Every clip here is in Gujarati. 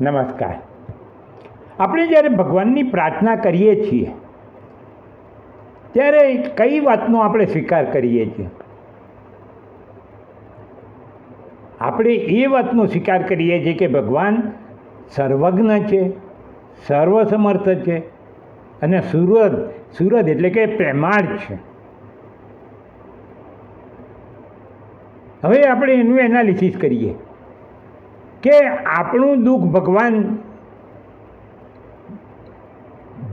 નમસ્કાર. આપણે જ્યારે ભગવાનની પ્રાર્થના કરીએ છીએ, ત્યારે કઈ વાતનો આપણે સ્વીકાર કરીએ છીએ? આપણે એ વાતનો સ્વીકાર કરીએ છીએ કે ભગવાન સર્વજ્ઞ છે, સર્વસમર્થ છે અને સુરત સુરત એટલે કે પ્રેમાળ છે. હવે આપણે એનું એનાલિસિસ કરીએ. કે આપણું દુઃખ ભગવાન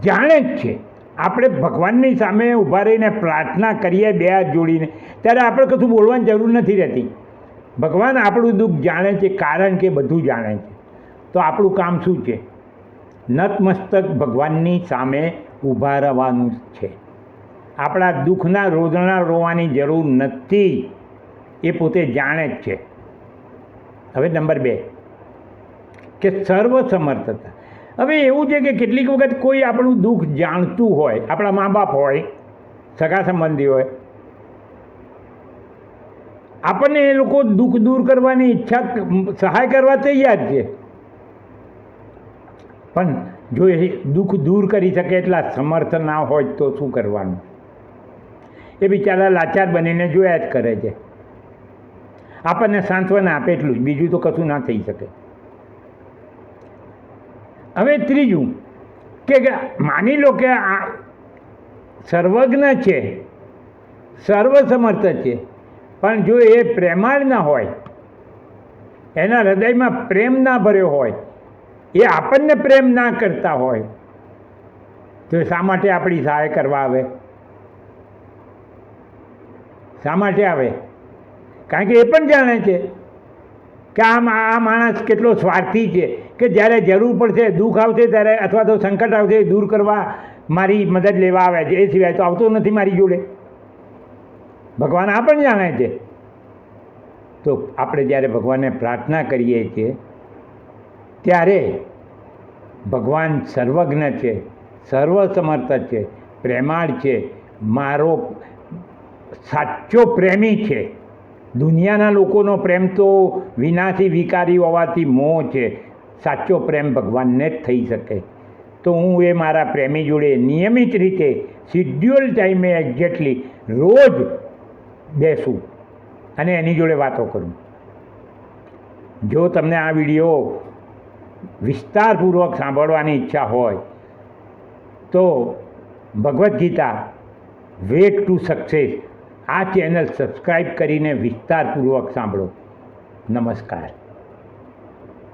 જાણે જ છે. આપણે ભગવાનની સામે ઊભા રહીને પ્રાર્થના કરીએ બે હાથ જોડીને, ત્યારે આપણે કશું બોલવાની જરૂર નથી રહેતી. ભગવાન આપણું દુઃખ જાણે છે, કારણ કે બધું જાણે છે. તો આપણું કામ શું છે? નતમસ્તક ભગવાનની સામે ઊભા રહેવાનું છે. આપણા દુઃખના રોદણા રોવાની જરૂર નથી. એ પોતે જાણે જ છે. હવે નંબર બે. કે સર્વસમર્થતા હવે એવું છે કે કેટલીક વખત કોઈ આપણું દુઃખ જાણતું હોય, આપણા મા બાપ હોય, સગા સંબંધી હોય, આપણને એ લોકો દુઃખ દૂર કરવાની ઈચ્છા, સહાય કરવા તૈયાર છે. પણ જો એ દુઃખ દૂર કરી શકે એટલા સમર્થ ના હોય તો શું કરવાનું? એ બિચારા લાચાર બનીને જોયા જ કરે છે. આપણને સાંત્વના આપે એટલું જ, બીજું તો કશું ના થઈ શકે. હવે ત્રીજું કે માની લો કે આ સર્વજ્ઞ છે, સર્વસમર્થ છે, પણ જો એ પ્રેમાળ ના હોય, એના હૃદયમાં પ્રેમ ના ભર્યો હોય, એ આપણને પ્રેમ ના કરતા હોય, તો શા માટે આપણી સહાય કરવા આવે? શા માટે આવે? કારણ કે એ પણ જાણે છે કે આમ આ માણસ કેટલો સ્વાર્થી છે કે જ્યારે જરૂર પડશે, દુઃખ આવશે ત્યારે અથવા તો સંકટ આવશે, એ દૂર કરવા મારી મદદ લેવા આવે છે. એ સિવાય તો આવતો નથી મારી જોડે. ભગવાન આ પણ જાણે છે. તો આપણે જ્યારે ભગવાનને પ્રાર્થના કરીએ છીએ, ત્યારે ભગવાન સર્વજ્ઞ છે, સર્વસમર્થ છે, પ્રેમાળ છે, મારો સાચો પ્રેમી છે. દુનિયાના લોકોનો પ્રેમ તો વિનાશી વિકારી હોવાથી મોહ છે. સાચો પ્રેમ ભગવાનને જ થઈ શકે. તો હું એ મારા પ્રેમી જોડે નિયમિત રીતે શિડ્યુઅલ ટાઈમે એક્ઝેક્ટલી રોજ બેસું અને એની જોડે વાતો કરું. જો તમને આ વીડિયો વિસ્તારપૂર્વક સાંભળવાની ઈચ્છા હોય, તો Bhagavad Gita, wait to success આ ચેનલ સબસ્ક્રાઈબ કરીને વિસ્તારપૂર્વક સાંભળો. નમસ્કાર.